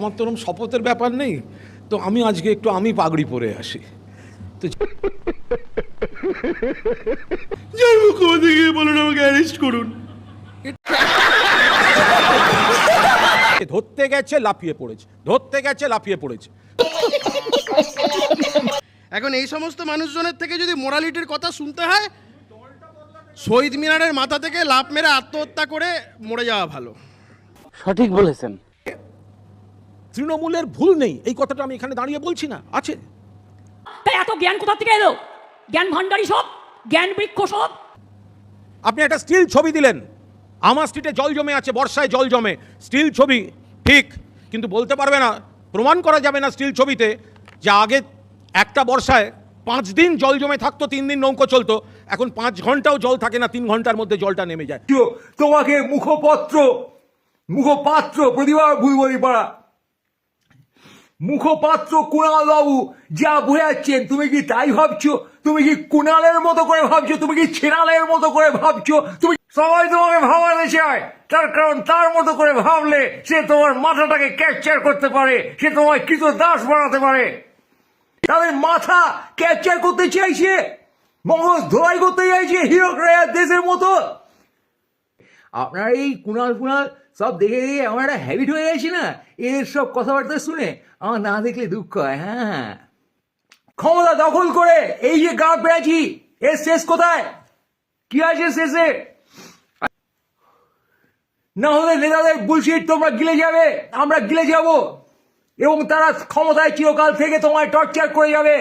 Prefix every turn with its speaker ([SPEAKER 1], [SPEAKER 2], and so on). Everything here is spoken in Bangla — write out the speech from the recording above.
[SPEAKER 1] আমার তো ওরম শপথের ব্যাপার নেই। তো আমি আজকে একটু আমি পাগড়ি পরে আসি। তো যার মুখ্যমন্ত্রী বলুন আমাকে অ্যারেস্ট করুন। ধরতে গেছে লাফিয়ে পড়েছে। ধরতে গেছে লাফিয়ে পড়েছে।
[SPEAKER 2] এখন এই সমস্ত মানুষজনের থেকে যদি মোরালিটির কথা শুনতে হয় শহীদ মিনারের মাথা থেকে লাভ মেরে আত্মহত্যা করে মরে যাওয়া ভালো।
[SPEAKER 3] সঠিক বলেছেন।
[SPEAKER 1] তৃণমূলের ভুল নেই। এই কথাটা আমি এখানে দাঁড়িয়ে বলছি না। আছে।
[SPEAKER 4] তাই এত জ্ঞান কোথা থেকে এলো? জ্ঞান ভান্ডারী সব? জ্ঞান বৃক্ষ সব?
[SPEAKER 1] আপনি একটা স্টিল ছবি দিলেন। আমার স্ট্রিটে জল জমে আছে বর্ষায় জল জমে। স্টিল ছবি ঠিক। কিন্তু বলতে পারবে না প্রমাণ করা যাবে না স্টিল ছবিতে যে আগে একটা বর্ষায় পাঁচ দিন জল জমে থাকতো তিন দিন নৌকো চলতো। এখন পাঁচ ঘন্টাও জল থাকে না তিন ঘণ্টার মধ্যে জলটা নেমে যায়।
[SPEAKER 5] তোমাকে মুখপত্র মুখপাত্র প্রতিভা ভুলবলি পাড়া। মুখপাত্র কুণাল বাবু যা বোঝাচ্ছেন, তুমি কি তাই ভাবছ? তুমি কি কুণালের মতো করে ভাবছ? তুমি কি ছেনালের মতো করে ভাবছ? তুমি সবাই তোমাকে ভাবাতে চায়। তার কারণ তার মতো করে ভাবলে সে তোমার মাথাটাকে ক্যাপচার করতে পারে, সে তোমায় কৃত দাস বানাতে পারে। তাদের মাথা ক্যাপচার করতে চাইছে, মগজ ধোলাই করতে চাইছে হিরো দেশের মতো। আপনার এই কুণাল ফুনাল সব দেখে দেখে আমার একটা হ্যাবিট হয়ে গেছে না? এর সব কথাবার্তা শুনে আমার না দেখলে দুঃখ হয় হ্যাঁ ক্ষমতা দখল করে এই যে গা পেয়েছি, এর শেষ কোথায়? কি আছে শেষে? না হলে নেতাদের বুলশিট তোমরা গিলে যাবে, আমরা গিলে যাব। এবং তারা ক্ষমতায় চিরকাল থেকে তোমায় টর্চার করে যাবে।